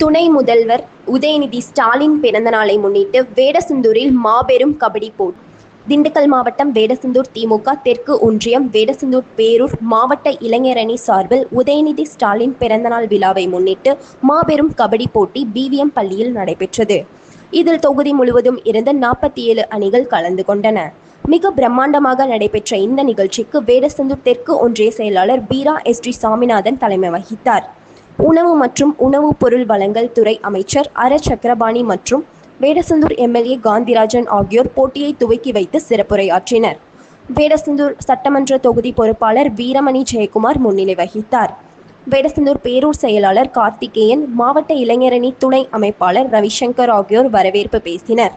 துணை முதல்வர் உதயநிதி ஸ்டாலின் பிறந்தநாளை முன்னிட்டு வேடசந்தூரில் மாபெரும் கபடி போட்டி திண்டுக்கல் மாவட்டம் வேடசந்தூர் திமுக தெற்கு ஒன்றியம் வேடசந்தூர் பேரூர் மாவட்ட இளைஞரணி சார்பில் உதயநிதி ஸ்டாலின் பிறந்தநாள் விழாவை முன்னிட்டு மாபெரும் கபடி போட்டி பிவிஎம் பள்ளியில் நடைபெற்றது. இதில் தொகுதி முழுவதும் இருந்த நாற்பத்தி ஏழு அணிகள் கலந்து கொண்டன. மிக பிரம்மாண்டமாக நடைபெற்ற இந்த நிகழ்ச்சிக்கு வேடசந்தூர் தெற்கு ஒன்றிய செயலாளர் பீரா எஸ் டி சாமிநாதன் தலைமை வகித்தார். உணவு மற்றும் உணவுப் பொருள் வழங்கல் துறை அமைச்சர் அர சக்கரபாணி மற்றும் வேடசந்தூர் எம்எல்ஏ காந்திராஜன் ஆகியோர் போட்டியை துவக்கி வைத்து சிறப்புரையாற்றினர். வேடசந்தூர் சட்டமன்ற தொகுதி பொறுப்பாளர் வீரமணி ஜெயக்குமார் முன்னிலை வகித்தார். வேடசந்தூர் பேரூர் செயலாளர் கார்த்திகேயன் மாவட்ட இளைஞரணி துணை அமைப்பாளர் ரவிசங்கர் ஆகியோர் வரவேற்பு பேசினர்.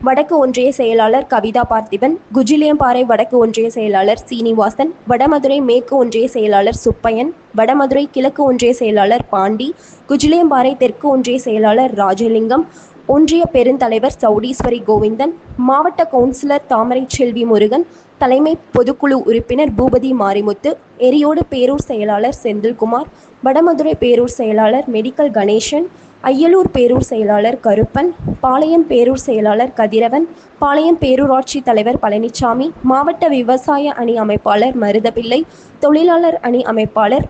வடக்கு ஒன்றிய செயலாளர் கவிதா பார்த்திபன் குஜிலியம்பாறை வடக்கு ஒன்றிய செயலாளர் சீனிவாசன் வடமதுரை மேற்கு ஒன்றிய செயலாளர் சுப்பையன் வடமதுரை கிழக்கு ஒன்றிய செயலாளர் பாண்டி குஜிலியம்பாறை தெற்கு ஒன்றிய செயலாளர் ராஜலிங்கம் ஒன்றிய பெருந்தலைவர் சௌடீஸ்வரி கோவிந்தன் மாவட்ட கவுன்சிலர் தாமரை செல்வி முருகன் தலைமை பொதுக்குழு உறுப்பினர் பூபதி மாரிமுத்து எரியோடு பேரூர் செயலாளர் செந்தில்குமார் வடமதுரை பேரூர் செயலாளர் மெடிக்கல் கணேசன் அய்யலூர் பேரூர் செயலாளர் கருப்பன் பாளையம் பேரூர் செயலாளர் கதிரவன் பாளையம் பேரூராட்சி தலைவர் பழனிசாமி மாவட்ட விவசாய அணி அமைப்பாளர் மருதபிள்ளை தொழிலாளர் அணி அமைப்பாளர்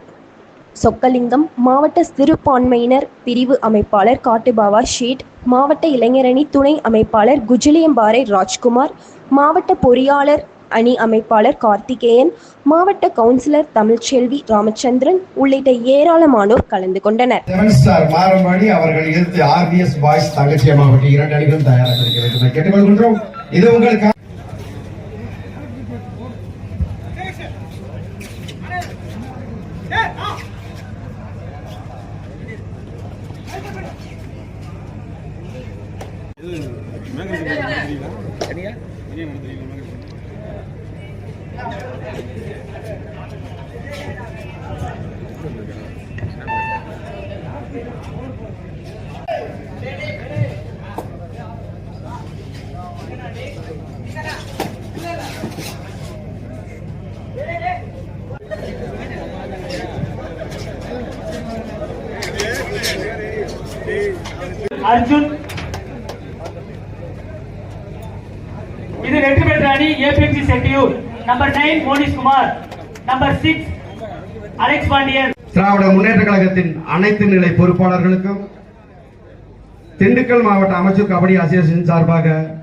சொக்கலிங்கம் மாவட்ட சிறுபான்மையினர் பிரிவு அமைப்பாளர் காட்டுபாவா ஷேட் மாவட்ட இளைஞரணி துணை அமைப்பாளர் குஜிலியம்பாறை ராஜ்குமார் மாவட்ட பொறியாளர் அணி அமைப்பாளர் கார்த்திகேயன் மாவட்ட கவுன்சிலர் தமிழ்ச்செல்வி ராமச்சந்திரன் உள்ளிட்ட ஏராளமானோர் கலந்து கொண்டனர் செவன் ஸ்டார் மாரம்பாடி அவர்கள் எதிர்த்து ஆர்பிஎஸ் பாய்ஸ் தங்கச்சி மாவட்ட இரண்டு அணிகளும் தயாராக இருக்கிறது கேட்டுக்கொள்கின்றோம் இது உங்களுக்கு அர்ஜுன். இது வெற்றி பெற்ற அணி APMC Chettiyur. Number nine Monish Kumar. Number six Alex Pandian. திராவிட முன்னேற்ற கழகத்தின் அனைத்து நிலை பொறுப்பாளர்களுக்கும் திண்டுக்கல் மாவட்ட அமைச்சர் கபடி அசோசியேஷன் சார்பாக